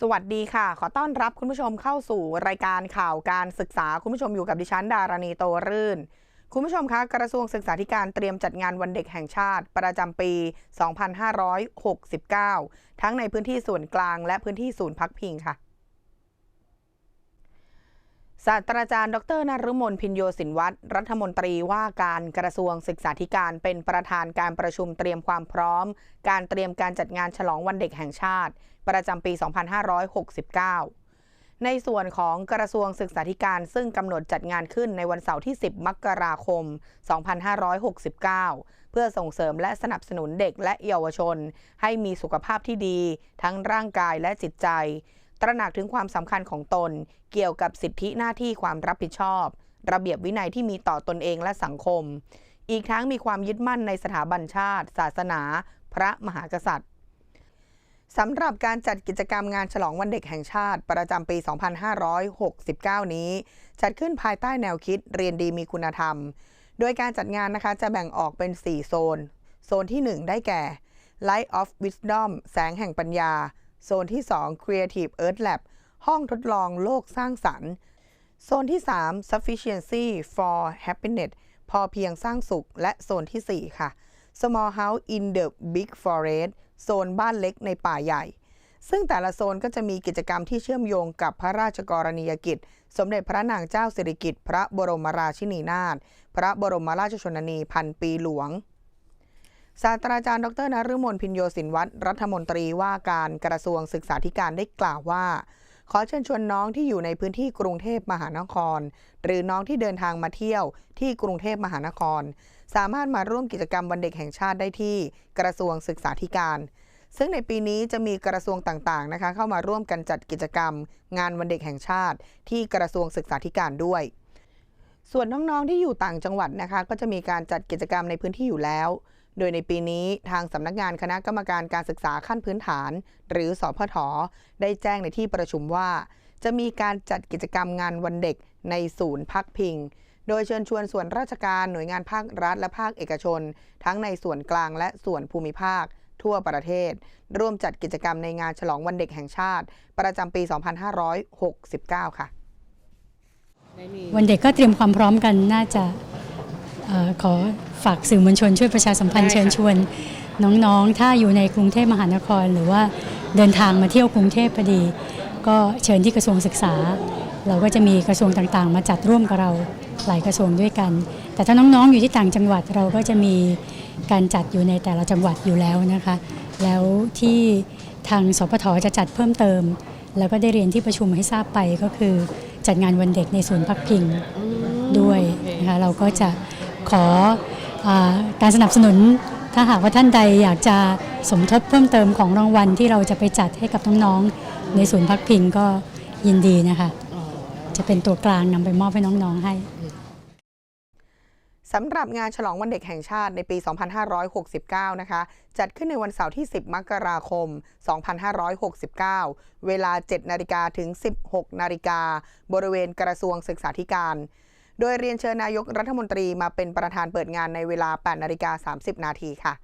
สวัสดีค่ะ ขอต้อนรับคุณผู้ชมเข้าสู่รายการข่าวการศึกษา คุณผู้ชมอยู่กับดิฉันดารณีโตรื่น คุณผู้ชมคะกระทรวงศึกษาธิการเตรียมจัดงานวันเด็กแห่งชาติ ประจำปี 2569 ทั้งในพื้นที่ส่วนกลางและพื้นที่ศูนย์พักพิงค่ะ ศาสตราจารย์ ดรนฤมลพินโยสินวัตรรัฐมนตรีว่าการกระทรวงศึกษาธิการเป็นประธานการประชุมเตรียมความพร้อม การเตรียมการจัดงานฉลองวันเด็กแห่งชาติ ประจำปี 2569 ในส่วนของกระทรวงศึกษาธิการซึ่งกำหนดจัดงานขึ้นในวันเสาร์ที่ 10 มกราคม 2569 เพื่อส่งเสริมและสนับสนุนเด็กและเยาวชน ให้มีสุขภาพที่ดี ทั้งร่างกายและจิตใจ ตระหนักถึงความสำคัญของตน เกี่ยวกับสิทธิหน้าที่ความรับผิดชอบ ระเบียบวินัยที่มีต่อตนเองและสังคม อีกทั้งมีความยึดมั่นในสถาบันชาติ ศาสนา พระมหากษัตริย์สำหรับการจัดกิจกรรมงานฉลองวันเด็กแห่งชาติ ประจำปี 2569 นี้ จัดขึ้นภายใต้แนวคิดเรียนดีมีคุณธรรม โดยการจัดงานนะคะจะแบ่งออกเป็น 4 โซน โซนที่ 1 ได้แก่ Light of Wisdom แสงแห่งปัญญา โซนที่ 2 Creative Earth Lab ห้องทดลองโลกสร้างสรรค์ โซนที่ 3 Sufficiency for Happiness พอเพียงสร้างสุข และโซนทีสี่ 4 ค่ะ Small House in the Big Forest โซนบ้านเล็กในป่าใหญ่ ซึ่งแต่ละโซนก็จะมีกิจกรรมที่เชื่อมโยงกับพระราชกรณียกิจ สมเด็จพระนางเจ้าสิริกิติ์พระบรมราชินีนาถ พระบรมราชชนนีพันปีหลวง ศาสตราจารย์ดรนฤมลพินโยสินวัตรรัฐมนตรีว่าการกระทรวงศึกษาธิการได้กล่าวว่า ขอเชิญชวนน้องที่อยู่ในพื้นที่กรุงเทพมหานคร หรือน้องที่เดินทางมาเที่ยวที่กรุงเทพมหานคร สามารถมาร่วมกิจกรรมวันเด็กแห่งชาติได้ที่กระทรวงศึกษาธิการ ซึ่งในปีนี้จะมีกระทรวงต่างๆนะคะเข้ามาร่วมกันจัดกิจกรรม งานวันเด็กแห่งชาติ ที่กระทรวงศึกษาธิการด้วย ส่วนน้องๆที่อยู่ต่างจังหวัดนะคะ ก็จะมีการจัดกิจกรรมในพื้นที่อยู่แล้ว โดยในปีนี้ทางสำนักงานคณะกรรมการการศึกษาขั้นพื้นฐาน หรือสพทได้แจ้งในที่ประชุมว่า จะมีการจัดกิจกรรมงานวันเด็กในศูนย์พักพิง โดยเชิญชวนส่วนราชการหน่วยงานภาครัฐและภาคเอกชน ทั้งในส่วนกลางและส่วนภูมิภาค ทั่วประเทศ ร่วมจัดกิจกรรมในงานฉลองวันเด็กแห่งชาติ ประจำปี 2569 ค่ะ วันเด็กก็เตรียมความพร้อมกันน่าจะเออ ขอฝากสื่อมวลชนช่วยประชาสัมพันธ์เชิญชวน น้องๆ ถ้าอยู่ในกรุงเทพมหานคร หรือว่าเดินทางมาเที่ยวกรุงเทพพอดี ก็เชิญที่กระทรวงศึกษา เราก็จะมีกระทรวงต่างๆ มาจัดร่วมกับเราหลายกระทรวงด้วยกัน แต่ถ้าน้องๆ อยู่ที่ต่างจังหวัดเราก็จะมีการจัดอยู่ในแต่ละจังหวัดอยู่แล้วนะคะ แล้วที่ทางสพทจะจัดเพิ่มเติม แล้วก็ได้เรียนที่ประชุมให้ทราบไปก็คือจัดงานวันเด็กในศูนย์พักพิงด้วยนะคะเราก็จะ ขออการสนับสนุน ถ้าหากว่าท่านใดอยากจะสมทบเพิ่มเติมของรางวัลที่เราจะไปจัดให้กับน้องๆในศูนย์พักพิงก็ยินดีนะคะจะเป็นตัวกลางนำไปมอบให้น้องๆให้สำหรับงานฉลองวันเด็กแห่งชาติในปี 2569 นะคะ จัดขึ้นในวันเสาร์ที่ 10 มกราคม 2569 เวลา 7 นาฬิกาถึง 16 นาฬิกา บริเวณกระทรวงศึกษาธิการ โดยเรียนเชิญนายกรัฐมนตรีมาเป็นประธานเปิดงานในเวลา 8 นาฬิกา 30 นาทีค่ะ